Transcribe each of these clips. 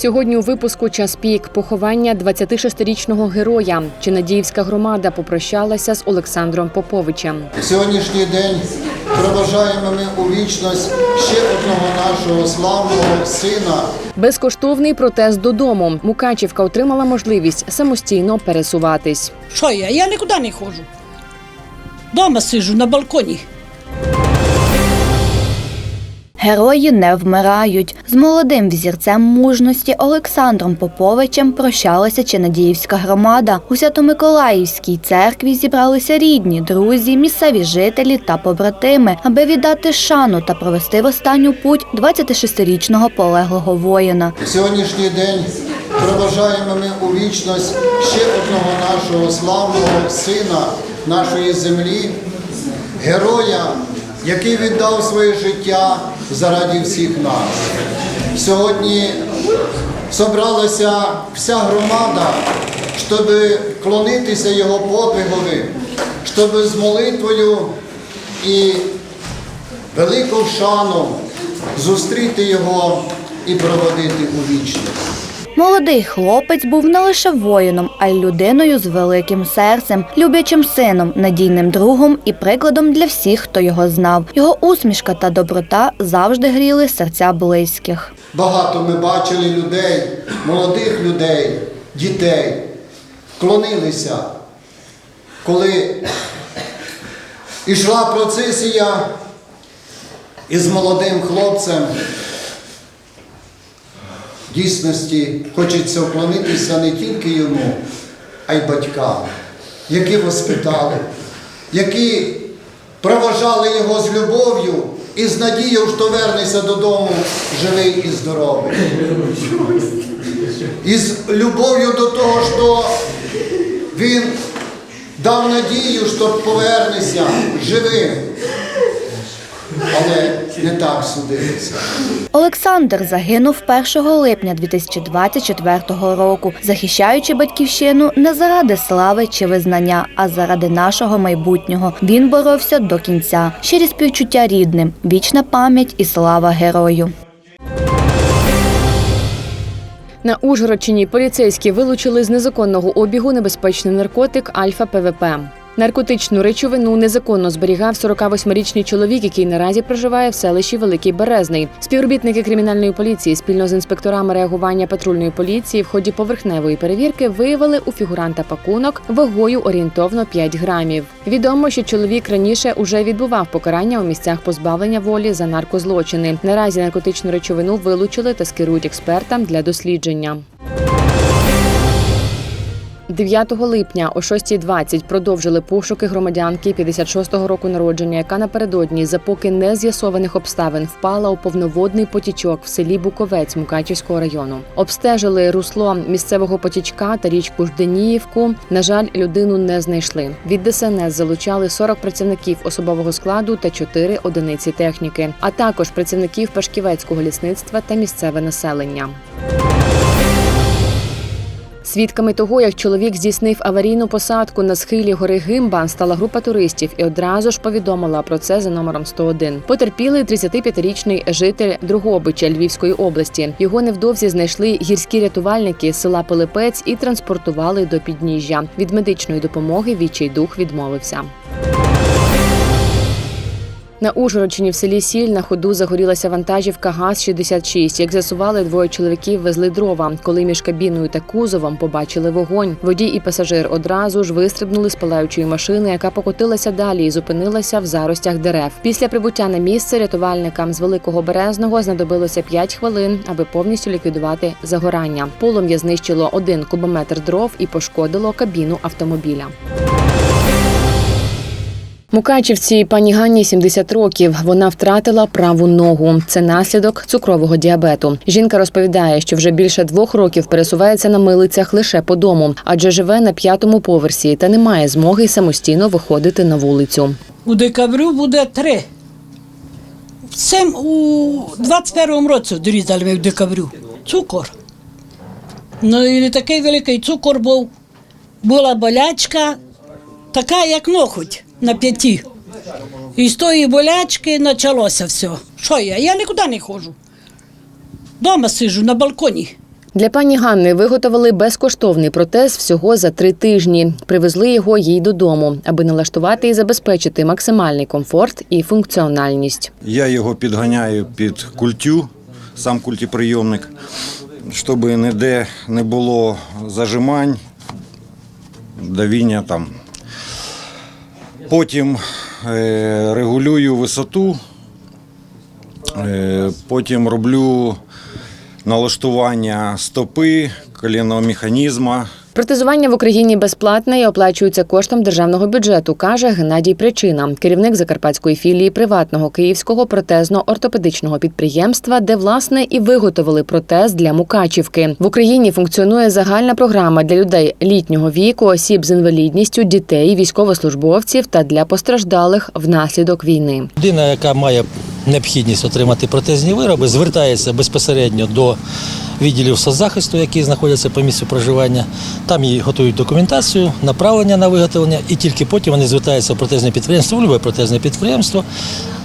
Сьогодні у випуску час пік поховання 26-річного героя. Чинадіївська громада попрощалася з Олександром Поповичем. Сьогоднішній день проважаємо ми у вічність ще одного нашого славного сина. Безкоштовний протест додому. Мукачівка отримала можливість самостійно пересуватись. Що я? Я нікуди не ходжу. Дома сиджу на балконі. Герої не вмирають. З молодим взірцем мужності Олександром Поповичем прощалася Чинадіївська громада. У Свято-Миколаївській церкві зібралися рідні, друзі, місцеві жителі та побратими, аби віддати шану та провести в останню путь 26-річного полеглого воїна. Сьогоднішній день проважаємо ми у вічність ще одного нашого славного сина нашої землі, героя, який віддав своє життя заради всіх нас. Сьогодні зібралася вся громада, щоб клонитися його подвигові, щоб з молитвою і велику шану зустріти його і проводити у вічність. Молодий хлопець був не лише воїном, а й людиною з великим серцем, люблячим сином, надійним другом і прикладом для всіх, хто його знав. Його усмішка та доброта завжди гріли серця близьких. Багато ми бачили людей, молодих людей, дітей, клонилися, коли йшла процесія із молодим хлопцем. Дійсності хочеться вклонитися не тільки йому, а й батькам, які воспитали, які проважали його з любов'ю і з надією, що вернеться додому живий і здоровий. І з любов'ю до того, що він дав надію, що повернеться живим. Але не так судилося. Олександр загинув 1 липня 2024 року, захищаючи батьківщину не заради слави чи визнання, а заради нашого майбутнього. Він боровся до кінця. Щирі співчуття рідним, вічна пам'ять і слава герою. На Ужгородщині поліцейські вилучили з незаконного обігу небезпечний наркотик Альфа ПВП. Наркотичну речовину незаконно зберігав 48-річний чоловік, який наразі проживає в селищі Великий Березний. Співробітники кримінальної поліції спільно з інспекторами реагування патрульної поліції в ході поверхневої перевірки виявили у фігуранта пакунок вагою орієнтовно 5 грамів. Відомо, що чоловік раніше уже відбував покарання у місцях позбавлення волі за наркозлочини. Наразі наркотичну речовину вилучили та скерують експертам для дослідження. 9 липня о 6.20 продовжили пошуки громадянки 56-го року народження, яка напередодні за поки не з'ясованих обставин впала у повноводний потічок в селі Буковець Мукачівського району. Обстежили русло місцевого потічка та річку Жденіївку. На жаль, людину не знайшли. Від ДСНС залучали 40 працівників особового складу та 4 одиниці техніки, а також працівників Пашківецького лісництва та місцеве населення. Свідками того, як чоловік здійснив аварійну посадку на схилі гори Гимба, стала група туристів і одразу ж повідомила про це за номером 101. Потерпілий 35-річний житель Другобича Львівської області. Його невдовзі знайшли гірські рятувальники села Пилипець і транспортували до підніжжя. Від медичної допомоги вічий дух відмовився. На Ужгородщині в селі Сіль на ходу загорілася вантажівка ГАЗ-66. Як з'ясували, двоє чоловіків везли дрова. Коли між кабіною та кузовом побачили вогонь. Водій і пасажир одразу ж вистрибнули з палаючої машини, яка покотилася далі і зупинилася в заростях дерев. Після прибуття на місце рятувальникам з Великого Березного знадобилося 5 хвилин, аби повністю ліквідувати загорання. Полум'я знищило один кубометр дров і пошкодило кабіну автомобіля. Мукачівці пані Ганні 70 років. Вона втратила праву ногу. Це наслідок цукрового діабету. Жінка розповідає, що вже більше двох років пересувається на милицях лише по дому, адже живе на п'ятому поверсі та не має змоги самостійно виходити на вулицю. У декабрю буде три. Цим у 21-му році дорізали ми в декабрю. Цукор. Ну і не такий великий цукор був. Була болячка, така, як ноготь на п'яті. І з тої болячки почалося все. Що я? Я нікуди не ходжу. Дома сиджу на балконі. Для пані Ганни виготовили безкоштовний протез всього за три тижні. Привезли його їй додому, аби налаштувати і забезпечити максимальний комфорт і функціональність. Я його підганяю під культю, сам культіприйомник, щоб ніде не було зажимань, давіння там. Потім е, регулюю висоту, е, потім роблю налаштування стопи, колінного механізму. Протезування в Україні безплатне і оплачується коштом державного бюджету, каже Геннадій Причина, керівник закарпатської філії приватного київського протезно-ортопедичного підприємства, де власне і виготовили протез для Мукачівки. В Україні функціонує загальна програма для людей літнього віку, осіб з інвалідністю, дітей, військовослужбовців та для постраждалих внаслідок війни. Людина, яка має необхідність отримати протезні вироби, звертається безпосередньо до відділів соцзахисту, які знаходяться по місцю проживання. Там їй готують документацію, направлення на виготовлення, і тільки потім вони звертаються в протезне підприємство, в любе протезне підприємство,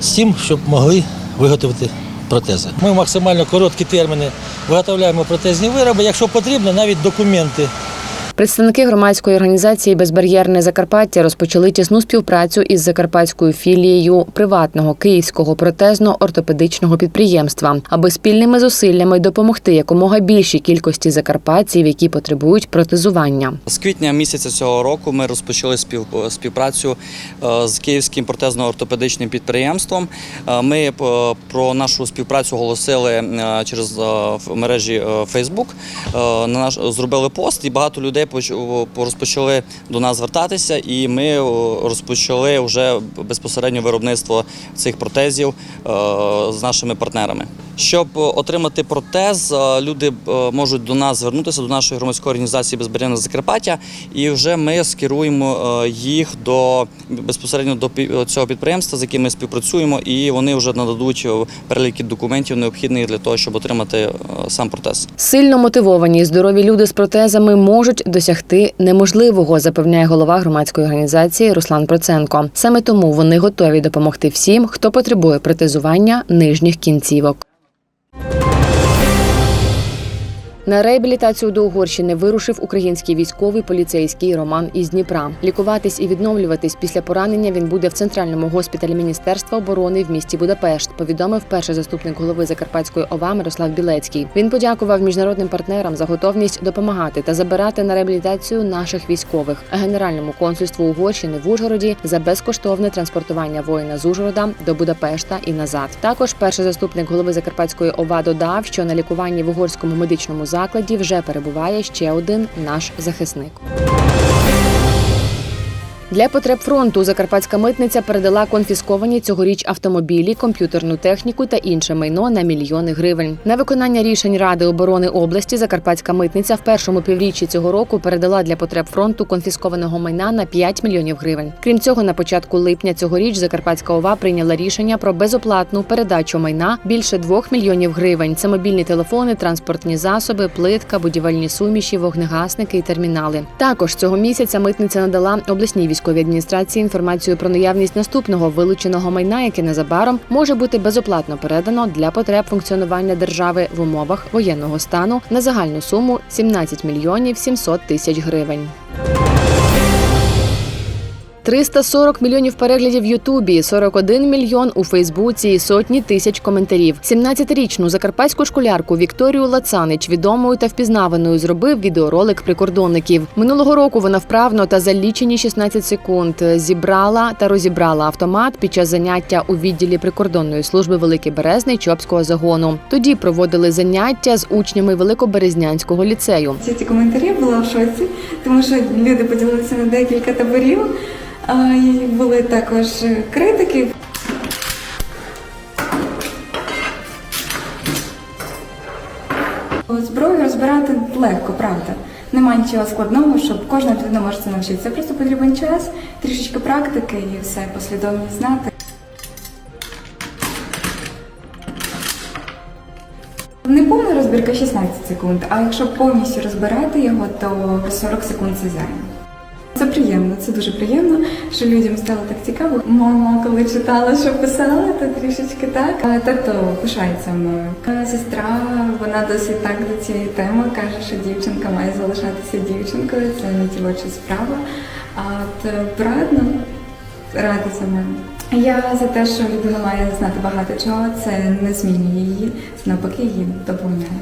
з тим, щоб могли виготовити протези. Ми максимально короткі терміни виготовляємо протезні вироби. Якщо потрібно, навіть документи Представники громадської організації Безбар'єрне Закарпаття розпочали тісну співпрацю із закарпатською філією приватного київського протезно-ортопедичного підприємства, аби спільними зусиллями допомогти якомога більшій кількості закарпатців, які потребують протезування. З квітня місяця цього року ми розпочали спів, співпрацю е, з київським протезно-ортопедичним підприємством. Е, Ми е, про нашу співпрацю оголосили через мережі Facebook. Е, На наш зробили пост, і багато людей поч- розпочали до нас звертатися, і ми розпочали вже безпосередньо виробництво цих протезів е, з нашими партнерами. Щоб е, отримати протез, е, люди е, можуть до нас звернутися до нашої громадської організації Безбар'єрне Закарпаття, і вже ми скеруємо їх до безпосередньо до цього підприємства, з яким ми співпрацюємо, і вони вже нададуть переліки документів необхідних для того, щоб отримати сам протез. Сильно мотивовані і здорові люди з протезами можуть досягти неможливого, запевняє голова громадської організації Руслан Проценко. Саме тому вони готові допомогти всім, хто потребує протезування нижніх кінцівок. На реабілітацію до Угорщини вирушив український військовий поліцейський Роман із Дніпра. Лікуватись і відновлюватись після поранення він буде в центральному госпіталі Міністерства оборони в місті Будапешт. Повідомив перший заступник голови Закарпатської ОВА Мирослав Білецький. Він подякував міжнародним партнерам за готовність допомагати та забирати на реабілітацію наших військових, генеральному консульству Угорщини в Ужгороді за безкоштовне транспортування воїна з Ужгорода до Будапешта і назад. Також перший заступник голови Закарпатської ОВА додав, що на лікуванні в угорському медичному закладі вже перебуває ще один наш захисник. Для потреб фронту Закарпатська митниця передала конфісковані цьогоріч автомобілі, комп'ютерну техніку та інше майно на мільйони гривень. На виконання рішень Ради оборони області Закарпатська митниця в першому півріччі цього року передала для потреб фронту конфіскованого майна на 5 мільйонів гривень. Крім цього, на початку липня цьогоріч Закарпатська ОВА прийняла рішення про безоплатну передачу майна більше 2 мільйонів гривень. Це мобільні телефони, транспортні засоби, плитка, будівельні суміші, вогнегасники і термінали. Також цього місяця митниця надала обласній військовій адміністрації інформацію про наявність наступного вилученого майна, яке незабаром може бути безоплатно передано для потреб функціонування держави в умовах воєнного стану на загальну суму 17 мільйонів 700 тисяч гривень. 340 мільйонів переглядів в Ютубі, 41 мільйон у Фейсбуці і сотні тисяч коментарів. 17-річну закарпатську школярку Вікторію Лацанич, відомою та впізнаваною, зробив відеоролик прикордонників. Минулого року вона вправно та за лічені 16 секунд зібрала та розібрала автомат під час заняття у відділі прикордонної служби Великий Березний Чопського загону. Тоді проводили заняття з учнями Великоберезнянського ліцею. Ці коментарі була в шоці, тому що люди поділилися на декілька таборів. Були також критики. Зброю розбирати легко, правда. Нема нічого складного, щоб кожна людина може це навчитися. Просто потрібен час, трішечки практики і все, послідовність знати. Не повна розбірка 16 секунд, а якщо повністю розбирати його, то 40 секунд це займе. Це приємно, це дуже приємно, що людям стало так цікаво. Мама, коли читала, що писала, то трішечки так. Тато пишається мною. Сестра, вона досить так до цієї теми каже, що дівчинка має залишатися дівчинкою, це не дівоча справа. А от е, брат, ну, радий за мене. Я за те, що має знати багато чого, це не змінює її, це навпаки її доповняє.